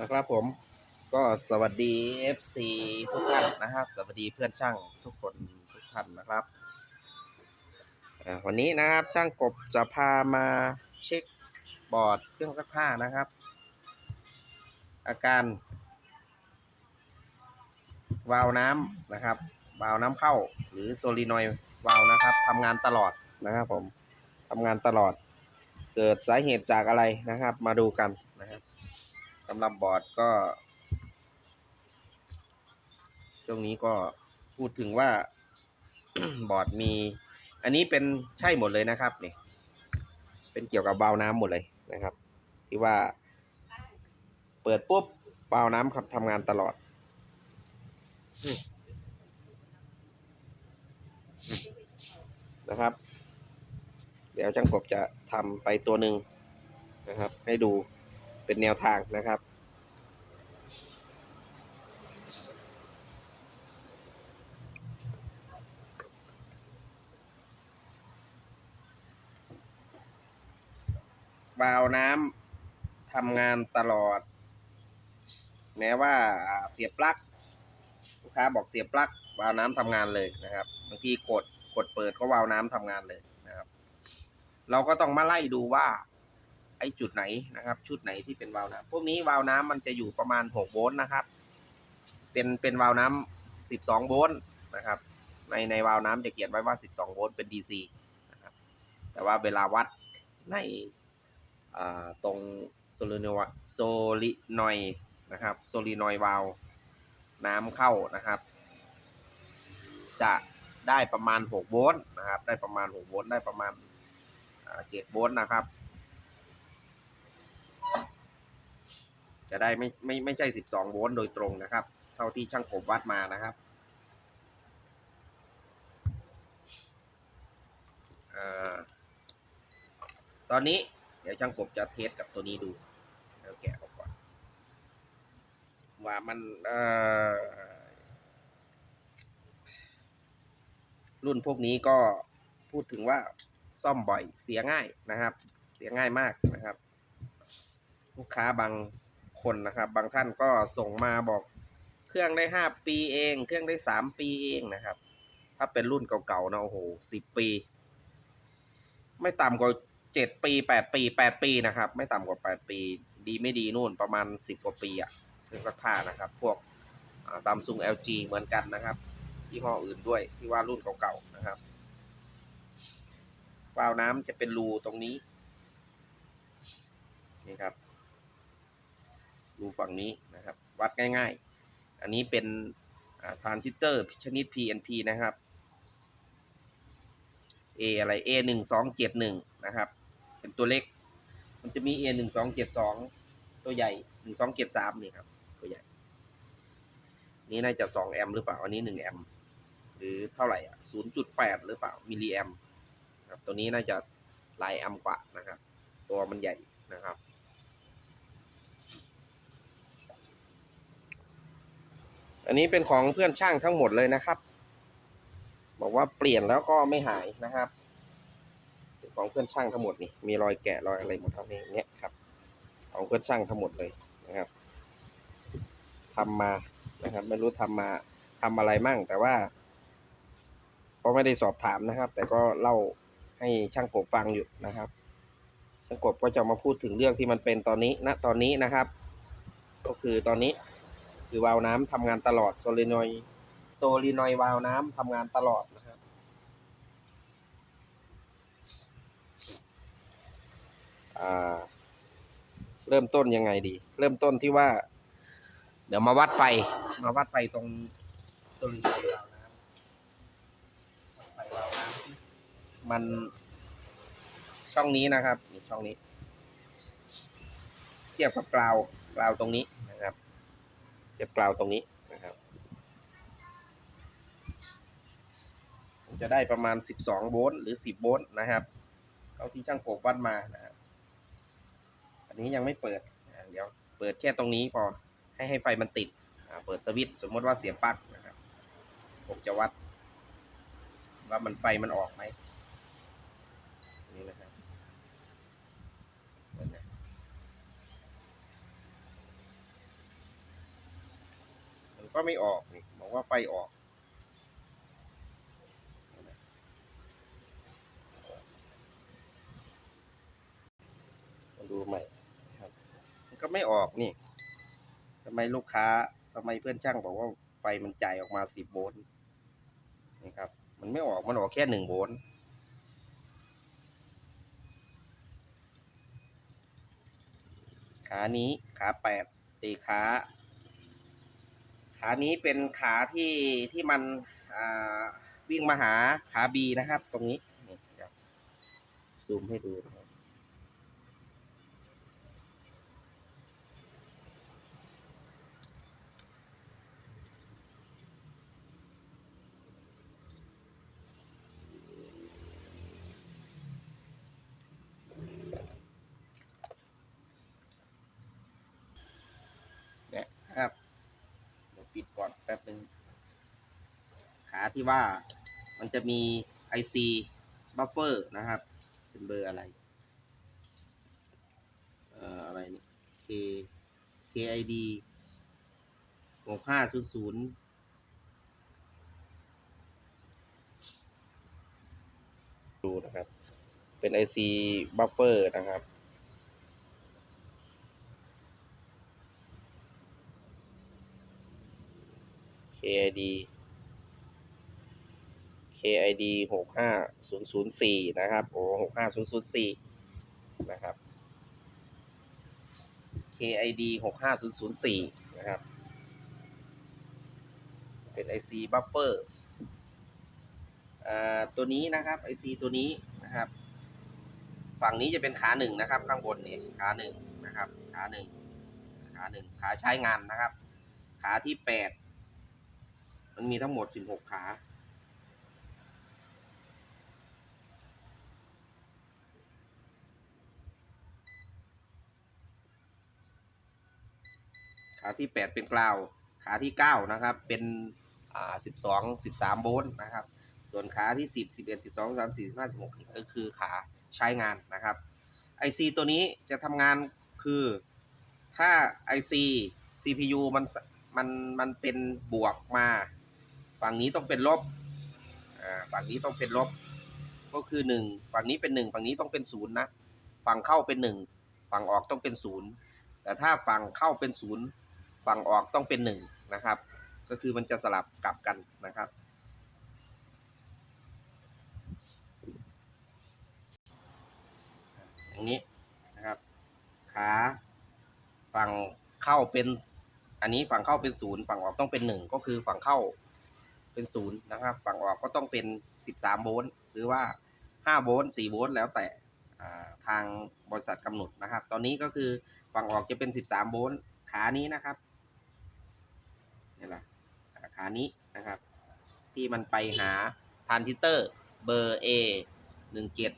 นะครับผมก็สวัสดี FC ทุกท่านนะครับ สวัสดีเพื่อนช่างทุกคนทุกท่านนะครับวันนี้นะครับช่างกบจะพามาเช็คบอร์ดเครื่องซักผ้านะครับ อาการ วาล์วน้ำนะครับวาล์วน้ำเข้า หรือโซลีนอยวาล์วนะครับทำงานตลอดนะครับผมทำงานตลอด เกิดสาเหตุจากอะไรนะครับ มาดูกันนะครับ สำหรับบอร์ดก็ ช่วงนี้ก็พูดถึงว่าบอร์ดมี อันนี้เป็นใช่หมดเลยนะครับนี่เป็นเกี่ยวกับวาน้ำหมดเลยนะครับ ที่ว่า เปิดปุ๊บวาน้ำครับทำงานตลอดนะครับ เดี๋ยวช่างกบจะทำไปตัวหนึ่งนะครับ ให้ดู เป็นแนวทางนะครับวาวน้ำทำงานตลอด แม้ว่าอ่าเสียบปลั๊กลูกค้าบอกเสียบปลั๊กวาล์วน้ำทำงานเลยนะครับบางทีกดกดเปิดก็วาล์วน้ำทำงานเลยนะครับ เราก็ต้องมาไล่ดูว่า ไอจุดไหนนะครับชุดไหนที่เป็นวาล์วน้ำพวกนี้วาล์วน้ำมันจะอยู่ประมาณหกโวลต์นะครับ เป็นเป็นวาล์วน้ำสิบสองโวลต์นะครับในในวาล์วน้ำจะเขียนไว้ว่าสิบสองโวลต์เป็น DC นะครับแต่ว่าเวลาวัดในตรงโซลินอยโซลินอยนะครับโซลินอยวาล์วน้ำเข้านะครับ จะได้ประมาณหกโวลต์นะครับ ได้ประมาณหกโวลต์ได้ประมาณเจ็ดโวลต์นะครับ จะได้ไม่ไม่ไม่ใช่สิบสองโวลต์โดยตรงนะครับ เท่าที่ช่างกบวัดมานะครับอตอนนี้เดี๋ยวช่างกบจะเทสกับตัวนี้ดูแล้วแกะออกก่อน ว่ามันรุ่นพวกนี้ก็พูดถึงว่าซ่อมบ่อยเสียง่ายนะครับ เสียง่ายมากนะครับ ลูกค้าบาง คนนะครับ บางท่านก็ส่งมาบอกเครื่องได้ห้าปีเอง เครื่องได้สามปีเองนะครับ ถ้าเป็นรุ่นเก่าๆนะโอ้โหสิบปี ไม่ต่ำกว่าเจ็ดปีแปดปีแปดปีนะครับ ไม่ต่ำกว่าแปดปี ดีไม่ดีนู่นประมาณสิบกว่าปีอะเครื่องซักผ้านะครับ พวกซัมซุง LG เหมือนกันนะครับยี่ห้ออื่นด้วยที่ว่ารุ่นเก่าๆนะครับวาล์วน้ำจะเป็นรูตรงนี้นี่ครับ ดูฝั่งนี้นะครับ วัดง่าย ๆ อันนี้เป็นทรานซิสเตอร์ชนิด PNP นะครับ A อะไร A หนึ่งสองเจ็ดหนึ่งนะครับ เป็นตัวเล็ก มันจะมี A หนึ่งสองเจ็ดสองตัวใหญ่หนึ่งสองเจ็ดสามนี่ครับ ตัวใหญ่ นี่น่าจะสองแอมป์หรือเปล่า อันนี้หนึ่งแอมป์หรือเท่าไหร่อะศูนย์จุดแปดหรือเปล่า มิลลิแอมป์ครับ ตัวนี้น่าจะหลายแอมป์กว่านะครับ ตัวมันใหญ่นะครับ อันนี้เป็นของเพื่อนช่างทั้งหมดเลยนะครับ บอกว่าเปลี่ยนแล้วก็ไม่หายนะครับของเพื่อนช่างทั้งหมดนี่มีรอยแกะรอยอะไรหมดทั้งนี้เนี่ยครับ ของเพื่อนช่างทั้งหมดเลยนะครับทำมานะครับ ไม่รู้ทำมาทำอะไรมั่ง แต่ว่าก็ไม่ได้สอบถามนะครับ แต่ก็เล่าให้ช่างกบฟังอยู่นะครับช่างกบก็จะมาพูดถึงเรื่องที่มันเป็นตอนนี้ณตอนนี้นะครับ ก็คือตอนนี้ คือวาล์วน้ำทำงานตลอดโซลินอยโซลินอยวาล์วน้ำทำงานตลอดนะครับอ่าเริ่มต้นยังไงดี เริ่มต้นที่ว่า เดี๋ยวมาวัดไฟ มาวัดไฟตรงโซลินอยวาล์วน้ำวัดไฟวาล์วน้ำมันช่องนี้นะครับนี่ช่องนี้ เทียบกับกราวกราวตรงนี้นะครับ เทียบกราวตรงนี้นะครับ จะได้ประมาณ 12 โวลต์หรือ 10 โวลต์นะครับเท่าที่ช่างโกบวัดมานะครับอันนี้ยังไม่เปิดเดี๋ยวเปิดแค่ตรงนี้พอให้ให้ไฟมันติดเปิดสวิตช์สมมติว่าเสียบปลั๊กนะครับผมจะวัด ว่ามันไฟมันออกไหมนี่นะครับเปิดนะ ก็ไม่ออกนี่บอกว่าไฟออก ดูใหม่ครับมันก็ไม่ออกนี่ทำไมลูกค้าทำไมเพื่อนช่างบอกว่าไฟมันจ่ายออกมาสิบโวลต์นี่ครับ มันไม่ออกมันออกแค่หนึ่งโวลต์ขานี้ขาแปดตีขา ขานี้เป็นขาที่ที่มันอ่าวิ่งมาหาขาบีนะครับ ตรงนี้นี่ครับซูมให้ดูนะครับ เนี่ยครับเดี๋ยวปิดก่อน แป๊บนึงขาที่ว่ามันจะมี IC buffer นะครับ เป็นเบอร์อะไร เอ่อ อะไรนี่ K KID หกห้าศูนย์ศูนย์ดูนะครับ เป็น IC buffer นะครับ KID KID หกห้าศูนย์ศูนย์สี่นะครับ โอ้หกห้าศูนย์ศูนย์สี่นะครับ KID หกห้าศูนย์ศูนย์สี่นะครับ เป็น IC buffer อ่าตัวนี้นะครับ IC ตัวนี้นะครับ ฝั่งนี้จะเป็นขาหนึ่งนะครับ ข้างบนนี่ขาหนึ่งนะครับ ขาหนึ่งขาหนึ่งขาใช้งานนะครับ ขาที่แปด มันมีทั้งหมด 16 ขา ขาที่ 8 เป็นกราว ขาที่ 9 นะครับ เป็นอ่า12 13 โวลต์นะครับ ส่วนขาที่ 10 11 12 13 14 15 16นี่ก็คือขาใช้งานนะครับ IC ตัวนี้จะทำงานคือถ้า IC CPU มันมันมันเป็นบวกมา ฝั่งนี้ต้องเป็นลบอ่าฝั่งนี้ต้องเป็นลบ ก็คือหนึ่งฝั่งนี้เป็นหนึ่งฝั่งนี้ต้องเป็นศูนย์นะฝั่งเข้าเป็นหนึ่งฝั่งออกต้องเป็นศูนย์แต่ถ้าฝั่งเข้าเป็นศูนย์ฝั่งออกต้องเป็นหนึ่งนะครับ ก็คือมันจะสลับกลับกันนะครับอย่างนี้นะครับขาฝั่งเข้าเป็น อันนี้ฝั่งเข้าเป็นศูนย์ฝั่งออกต้องเป็นหนึ่งก็คือฝั่งเข้า เป็นศูนย์นะครับ ฝั่งออกก็ต้องเป็นสิบสามโวลต์หรือว่าห้าโวลต์สี่โวลต์แล้วแต่ทางบริษัทกำหนดนะครับ ตอนนี้ก็คือฝั่งออกจะเป็นสิบสามโวลต์ขานี้นะครับนี่แหละขานี้นะครับ ที่มันไปหาทานซิสเตอร์เบอร์ A หนึ่งเจ็ด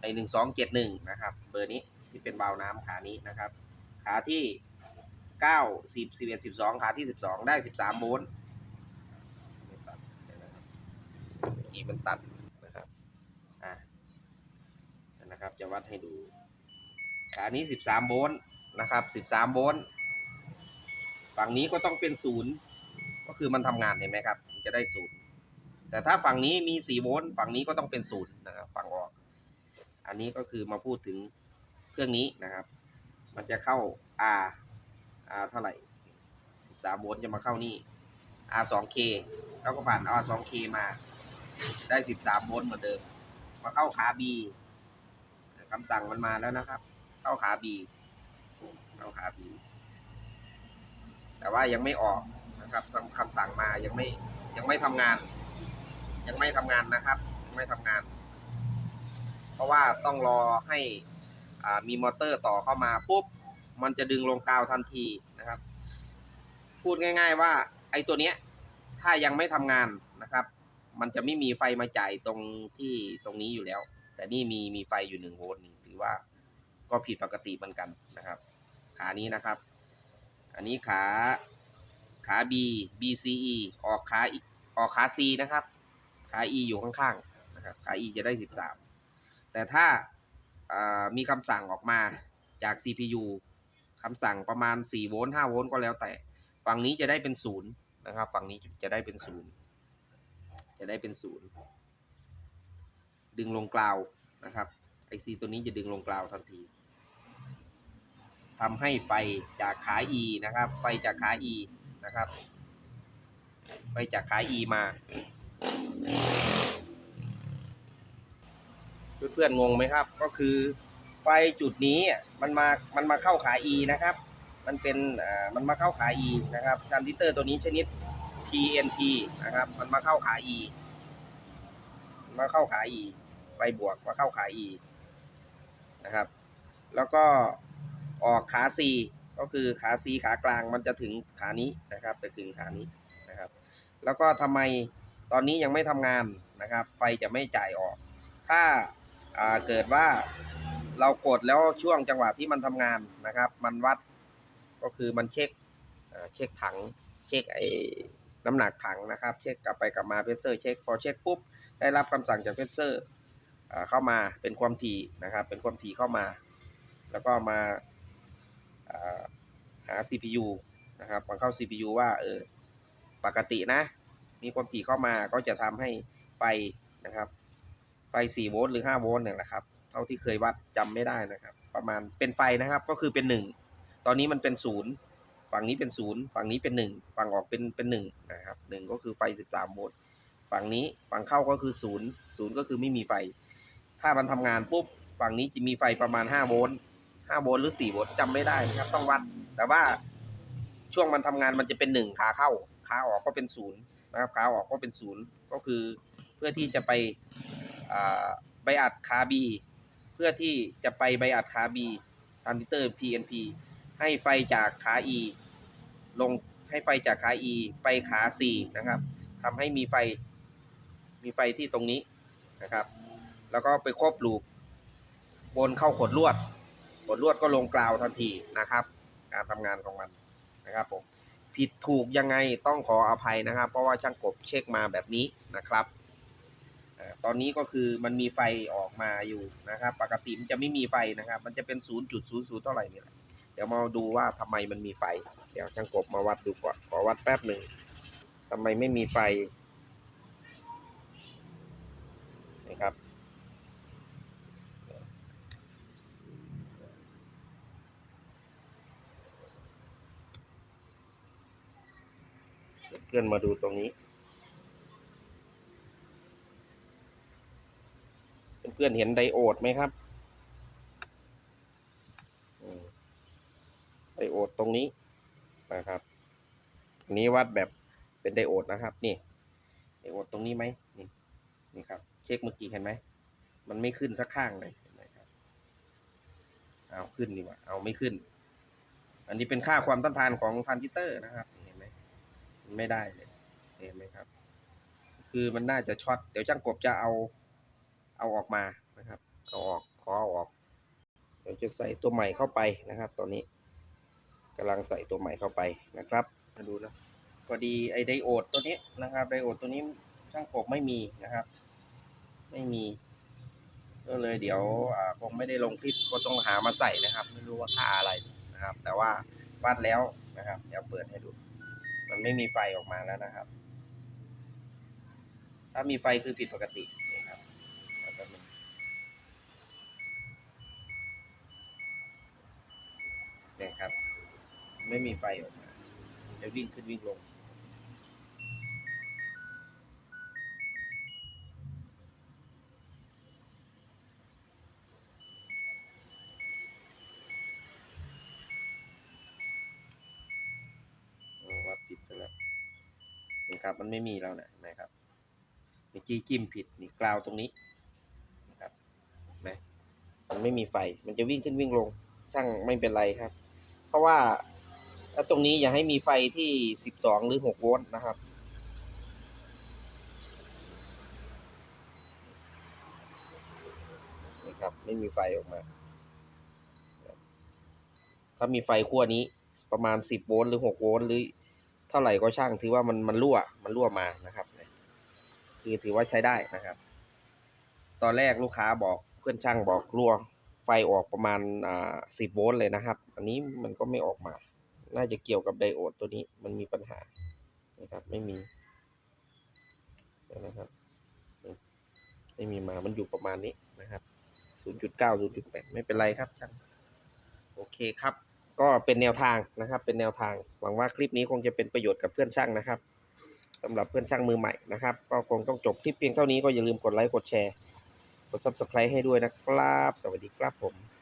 ไอหนึ่งสองเจ็ดหนึ่งนะครับ เบอร์นี้ที่เป็นบาวน้ำขานี้นะครับ ขาที่เก้าสิบสิบเอ็ดสิบสองขาที่สิบสองได้สิบสามโวลต์ไม่ตัดเดี๋ยวนะครับเมื่อ กี้มันตัดนะครับอ่านะครับจะวัดให้ดูขานี้สิบสามโวลต์นะครับสิบสามโวลต์ฝั่งนี้ก็ต้องเป็นศูนย์ก็คือมันทำงานเห็นไหมครับจะได้ศูนย์แต่ถ้าฝั่งนี้มีสี่โวลต์ฝั่งนี้ก็ต้องเป็นศูนย์นะครับฝั่งออก อันนี้ก็คือมาพูดถึงเครื่องนี้นะครับ มันจะเข้า R R เท่าไหร่ 13 โวลต์จะมาเข้านี่ R 2K แล้วก็ผ่าน R 2K มา ได้13โวลต์เหมือนเดิม มาเข้าขา B คำสั่งมันมาแล้วนะครับ เข้าขา B เข้าขา B แต่ว่ายังไม่ออกนะครับคำสั่งมายังไม่ยังไม่ทำงาน ยังไม่ทำงานนะครับยังไม่ทำงาน เพราะว่าต้องรอให้อ่ามีมอเตอร์ต่อเข้ามาปุ๊บมันจะดึงลงกาวทันทีนะครับ พูดง่าย ๆ ว่าไอ้ตัวเนี้ยถ้ายังไม่ทำงานนะครับ มันจะไม่มีไฟมาจ่ายตรงที่ตรงนี้อยู่แล้ว แต่นี่มีมีไฟอยู่หนึ่งโวลต์นี่ถือว่าก็ผิดปกติเหมือนกันนะครับ ขานี้นะครับ อันนี้ขาขา B BCE ออกขาออกขา C นะครับ ขา E อยู่ข้างๆนะครับขา E จะได้สิบสามแต่ถ้าามีคำสั่งออกมาจาก CPU คำสั่งประมาณ4โวลต์5โวลต์ก็แล้วแต่ ฝั่งนี้จะได้เป็นศูนย์นะครับ ฝั่งนี้จะได้เป็นศูนย์ จะได้เป็นศูนย์ดึงลงกราวนะครับไอซีตัวนี้จะดึงลงกราวทันทีทำให้ไฟจากขา E นะครับ ไฟจากขา E นะครับ ไฟจากขา E มา เพื่อนๆงงไหมครับ ก็คือไฟจุดนี้มันมา มันมาเข้าขา E นะครับ มันเป็นอ่ามันมาเข้าขา E นะครับทรานซิสเตอร์ตัวนี้ชนิด PNP นะครับ มันมาเข้าขา E มาเข้าขา E ไฟบวกมาเข้าขา E นะครับ แล้วก็ออกขา C ก็คือขา C ขากลางมันจะถึงขานี้นะครับ จะถึงขานี้นะครับ แล้วก็ทำไมตอนนี้ยังไม่ทำงานนะครับ ไฟจะไม่จ่ายออก ถ้าาเกิดว่าเรากดแล้วช่วงจังหวะที่มันทำงานนะครับ มันวัดก็คือมันเช็คเช็คถัง เช็คไอ น้ำหนักถังนะครับ เช็คกลับไปกลับมาเพสเซอร์เช็คพอเช็คปุ๊บได้รับคำสั่งจากเพสเซอร์เข้ามาเป็นความถี่นะครับ เป็นความถี่เข้ามา แล้วก็มาหา CPU นะครับมาเข้า CPU ว่าเออปกตินะ มีความถี่เข้ามาก็จะทำให้ไฟนะครับ ไฟ 4 โวลต์หรือ 5 โวลต์เนี่ยแหละครับ เท่าที่เคยวัดจำไม่ได้นะครับ ประมาณเป็นไฟนะครับก็คือเป็น 1 ตอนนี้มันเป็น0 ฝั่งนี้เป็น0ฝั่งนี้เป็น1ฝั่งออกเป็นเป็น1นะครับ1ก็คือไฟ13โวลต์ฝั่งนี้ฝั่งเข้าก็คือ0 0ก็คือไม่มีไฟ ถ้ามันทำงานปุ๊บฝั่งนี้จะมีไฟประมาณ5โวลต์5โวลต์หรือ4โวลต์จำไม่ได้นะครับต้องวัด แต่ว่าช่วงมันทำงานมันจะเป็น1ขาเข้าขาออกก็เป็น0นย์นะครับขาออกก็เป็น0ก็คือเพื่อที่จะไปใบอัดคาบีเพื่อที่จะไปใบอัดคาบีทรานซิสเตอร์ PNP ให้ไฟจากขา E ลงให้ไฟจากขา E ไปขา C นะครับทำให้มีไฟมีไฟที่ตรงนี้นะครับ แล้วก็ไปครบลูปบนเข้าขดลวด ขดลวดก็ลงกราวทันทีนะครับ การทำงานของมันนะครับผมผิดถูกยังไงต้องขออภัยนะครับ เพราะว่าช่างกบเช็คมาแบบนี้นะครับตอนนี้ก็คือมันมีไฟออกมาอยู่นะครับ ปกติมันจะไม่มีไฟนะครับ มันจะเป็น 0.00 เท่าไหร่นี่แหละ เดี๋ยวมาดูว่าทำไมมันมีไฟ เดี๋ยวช่างกบมาวัดดูก่อน ขอวัดแป๊บหนึ่งทำไมไม่มีไฟนะครับเพื่อนมาดูตรงนี้ เพื่อนๆเห็นไดโอดไหมครับอืมไดโอดตรงนี้นะครับอันนี้วัดแบบเป็นไดโอดนะครับ นี่ไดโอดตรงนี้ไหมนี่นี่ครับ เช็คเมื่อกี้เห็นไหมมันไม่ขึ้นสักข้างเลยเห็นไหมครับเอาขึ้นดีกว่าเอาไม่ขึ้น อันนี้เป็นค่าความต้านทานของทรานซิสเตอร์นะครับเห็นไหมไม่ได้เลยเห็นไหมครับ คือมันน่าจะช็อตเดี๋ยวช่างกบจะเอาเอาออกมานะครับเอาออกขอเอาออกเดี๋ยวจะใส่ตัวใหม่เข้าไปนะครับ ตอนนี้ กำลังใส่ตัวใหม่เข้าไปนะครับมาดูนะพอดีไอไดโอดตัวนี้นะครับไดโอดตัวนี้ช่างกบไม่มีนะครับ ไม่มีก็เลยเดี๋ยวคงไม่ได้ลงคลิปก็ต้องหามาใส่นะครับ ไม่รู้ว่าค่าอะไรนะครับ แต่ว่าวัดแล้วนะครับ เดี๋ยวเปิดให้ดู มันไม่มีไฟออกมาแล้วนะครับ ถ้ามีไฟคือผิดปกตินะครับนเนี่ยครับ ไม่มีไฟออกมาจะวิ่งขึ้นวิ่งลง วัดผิดซะแล้วนี่ครับ มันไม่มีแล้วนะนะครับเมื่อกี้จิ้มผิดนี่กราวตรงนี้นะครับนไหมมันไม่มีไฟ มันจะวิ่งขึ้นวิ่งลง ช่างไม่เป็นไรครับ เพราะว่า ถ้าตรงนี้อย่าให้มีไฟที่สิบสองหรือหกโวลต์นะครับ นี่ครับ ไม่มีไฟออกมา ถ้ามีไฟขั้วนี้ประมาณสิบโวลต์หรือหกโวลต์หรือเท่าไหร่ก็ช่างถือว่ามันมันรั่วมันรั่วมานะครับคือถือว่าใช้ได้นะครับ ตอนแรกลูกค้าบอกเพื่อนช่างบอกรั่วไฟออกประมาณอ่าสิบโวลต์เลยนะครับ อันนี้มันก็ไม่ออกมา น่าจะเกี่ยวกับไดโอดตัวนี้มันมีปัญหานะครับ ไม่มีนะครับ ไม่มีมามันอยู่ประมาณนี้นะครับ 0.9 0.8 ไม่เป็นไรครับช่างโอเคครับ ก็เป็นแนวทางนะครับ เป็นแนวทาง หวังว่าคลิปนี้คงจะเป็นประโยชน์กับเพื่อนช่างนะครับสำหรับเพื่อนช่างมือใหม่นะครับ ก็คงต้องจบคลิปเพียงเท่านี้ก็อย่าลืมกดไลค์กดแชร์กด Subscribe ให้ด้วยนะครับ สวัสดีครับผม